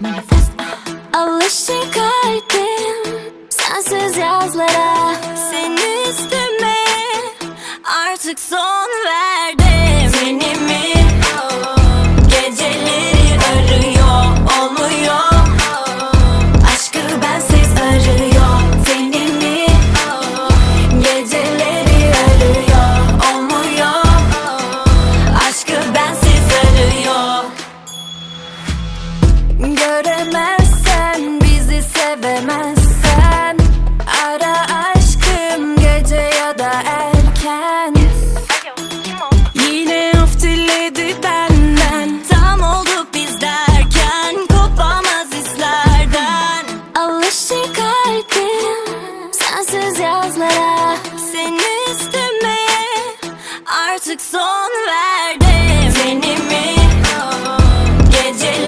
Manifest. Alışır kalbim sensiz yazlara. Seni istemeye artık son verdim Göremezsen bizi sevemezsen Ara aşkım gece ya da erken. Yine of diledi benden Tam olduk biz derken Kopamaz izlerden. Alışır kalbim Sensiz yazlara Seni istemeye Artık son